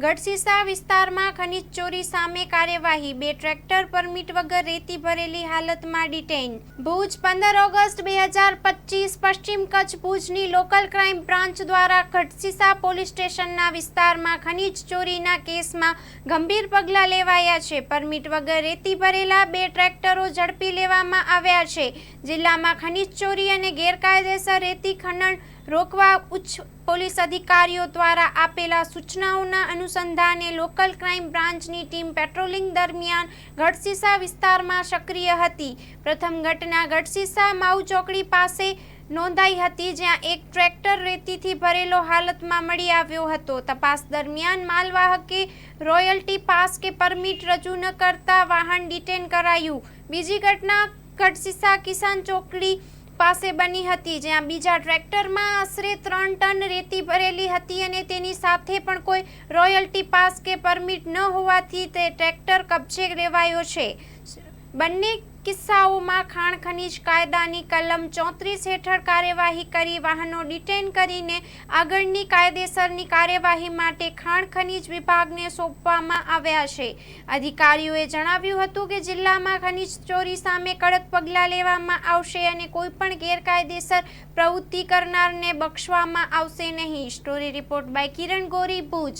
ગઢસીસા વિસ્તારમાં ખનીજ ચોરી સામે કાર્યવાહી. બે ટ્રેક્ટર પરમિટ વગર રેતી ભરેલી હાલતમાં ડિટેઇન. ભુજ પંદર ઓગસ્ટ બે હજાર પચીસ પશ્ચિમ કચ્છ ભુજની લોકલ ક્રાઇમ બ્રાન્ચ દ્વારા ગઢસીસા પોલીસ સ્ટેશનના વિસ્તારમાં ખનીજ ચોરીના કેસમાં ગંભીર પગલાં લેવાયા છે. પરમિટ વગર રેતી ભરેલા બે ટ્રેક્ટરો ઝડપી લેવામાં આવ્યા છે. જિલ્લામાં ખનીજ ચોરી અને ગેરકાયદેસર રેતી ખનન રોકવા ઉચ્ચ પોલીસ અધિકારીઓ દ્વારા આપેલા સૂચનાઓના અનુસંધાને લોકલ ક્રાઇમ બ્રાન્ચની ટીમ પેટ્રોલિંગ દરમિયાન ગઢસીસા વિસ્તારમાં સક્રિય હતી. પ્રથમ ઘટના ગઢસીસા માઉ ચોકડી પાસે નોંધાઈ હતી, જ્યાં એક ટ્રેક્ટર રેતીથી ભરેલો હાલતમાં મળી આવ્યો હતો. તપાસ દરમિયાન માલવાહકે રોયલ્ટી પાસ કે પરમિટ રજૂ ન કરતા વાહન ડિટેન કરાયું. બીજી ઘટના ગઢસીસા કિસાન ચોકડી પાસે બની હતી, જ્યાં બીજા ટ્રેક્ટરમાં આશરે ત્રણ ટન રેતી ભરેલી હતી અને તેની સાથે પણ કોઈ રોયલ્ટી પાસ કે પરમિટ ન હોવાથી તે ટ્રેક્ટર કબજે લેવાયો છે. બંને કિસ્સાઓમાં ખાણ ખનીજ કાયદાની કલમ ચોત્રીસ હેઠળ કાર્યવાહી કરી, વાહનો ડિટેન કરીને આગળની કાયદેસરની કાર્યવાહી માટે ખાણ ખનીજ વિભાગને સોંપવામાં આવ્યા છે. અધિકારીઓએ જણાવ્યું હતું કે જિલ્લામાં ખનીજ ચોરી સામે કડક પગલાં લેવામાં આવશે અને કોઈપણ ગેરકાયદેસર પ્રવૃત્તિ કરનારને બક્ષવામાં આવશે નહીં. Story report by Kiran Gori, Bhuj.